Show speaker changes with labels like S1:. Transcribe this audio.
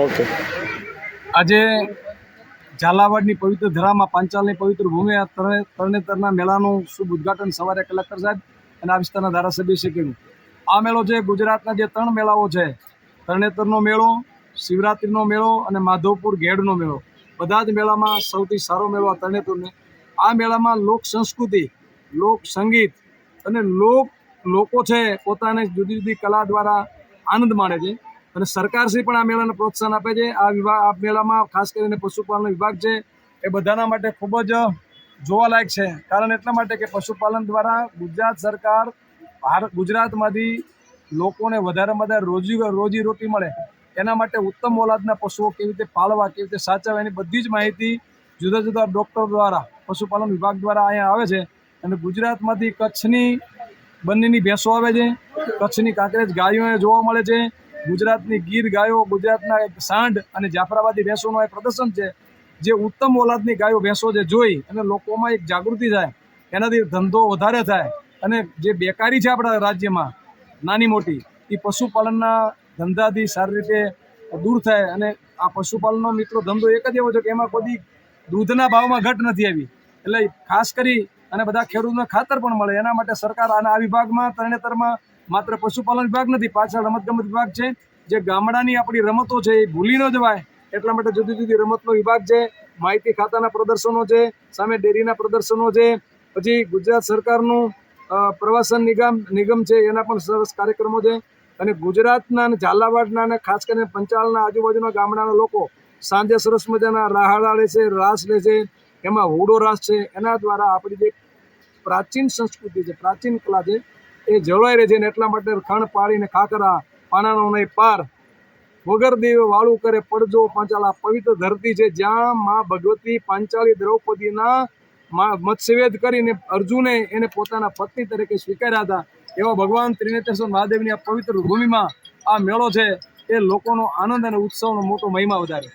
S1: Okay
S2: આજે ઝાલાવાડની પવિત્ર ધરામાં પાંચાલની પવિત્ર ભૂમિ તરણેતરના મેળાનું શુભ ઉદ્ઘાટન સવારે કલેક્ટર સાહેબ અને આ વિસ્તારના ધારાસભ્ય શ્રી કર્યું આ મેળો છે ગુજરાતના જે ત્રણ મેળાઓ છે, તરણેતરનો મેળો, શિવરાત્રિનો મેળો અને માધવપુર ઘેડનો મેળો, બધા જ મેળામાં સૌથી સારો મેળો આ તરણેતરને. આ મેળામાં લોક સંસ્કૃતિ, લોક સંગીત અને લોક લોકો છે, પોતાને જુદી જુદી કલા દ્વારા આનંદ માણે છે. અને સરકારશ્રી પણ આ મેળાને પ્રોત્સાહન આપે છે. આ વિભાગ આ મેળામાં ખાસ કરીને પશુપાલન વિભાગ છે, એ બધાના માટે ખૂબ જ જોવાલાયક છે. કારણ એટલા માટે કે પશુપાલન દ્વારા ગુજરાત સરકાર ભારત ગુજરાતમાંથી લોકોને વધારેમાં વધારે રોજી રોજી રોટી મળે. એના માટે ઉત્તમ ઓલાદના પશુઓ કેવી રીતે પાળવા, કેવી રીતે સાચવવા, એની બધી જ માહિતી જુદા જુદા ડૉક્ટર દ્વારા, પશુપાલન વિભાગ દ્વારા અહીંયા આવે છે. અને ગુજરાતમાંથી કચ્છની બંનેની ભેંસો આવે છે, કચ્છની કાંકરેજ ગાયો જોવા મળે છે ગુજરાતની ગીર ગાયો, ગુજરાતના એક સાંઢ અને જાફરાબાદી ભેંસોનું એક પ્રદર્શન છે. જે ઉત્તમ ઓલાદની ગાયો ભેંસો જે જોઈ અને લોકોમાં એક જાગૃતિ થાય, એનાથી ધંધો વધારે થાય અને જે બેકારી છે આપણા રાજ્યમાં, નાની મોટી, એ પશુપાલનના ધંધાથી સારી રીતે દૂર થાય અને આ પશુપાલનનો મિત્રો ધંધો એક જ એવો છે કે એમાં કોઈ દૂધના ભાવમાં ઘટ નથી આવી. એટલે ખાસ કરી અને બધા ખેડૂતોને ખાતર પણ મળે. એના માટે સરકાર આના આ વિભાગમાં તરણેતરમાં માત્ર પશુપાલન વિભાગ નથી, પાછળ રમતગમત વિભાગ છે. જે ગામડાની આપણી રમતો છે એ ભૂલી ન જવાય એટલા માટે જુદી જુદી રમતનો વિભાગ છે, માહિતી ખાતાના પ્રદર્શનો છે, સામે ડેરીના પ્રદર્શનો છે. પછી ગુજરાત સરકારનું પ્રવાસન નિગમ નિગમ છે, એના પણ સરસ કાર્યક્રમો છે. અને ગુજરાતના અને ઝાલાવાડના અને ખાસ કરીને પંચાળના આજુબાજુના ગામડાના લોકો સાંજે સરસ મજાના રાહાડા લે છે, રાસ લે છે, એમાં હુડો રાસ છે. એના દ્વારા આપણી જે પ્રાચીન સંસ્કૃતિ છે, પ્રાચીન કલા છે એ જળવાઈ રહે છે ને એટલા માટે ખણ પાડીને ખાકરા પાનાનો નહીં, પાર. વગર દેવે વાળું કરે પડજો પાંચાલા. પવિત્ર ધરતી છે જ્યાં માં ભગવતી પાંચાળી દ્રૌપદીના મત્સ્યવેદ કરીને અર્જુને એને પોતાના પત્ની તરીકે સ્વીકાર્યા હતા. એવા ભગવાન ત્રિનેત્રેશ્વર મહાદેવની આ પવિત્ર ભૂમિમાં આ મેળો છે એ લોકોનો આનંદ અને ઉત્સવનો મોટો મહિમા વધારે.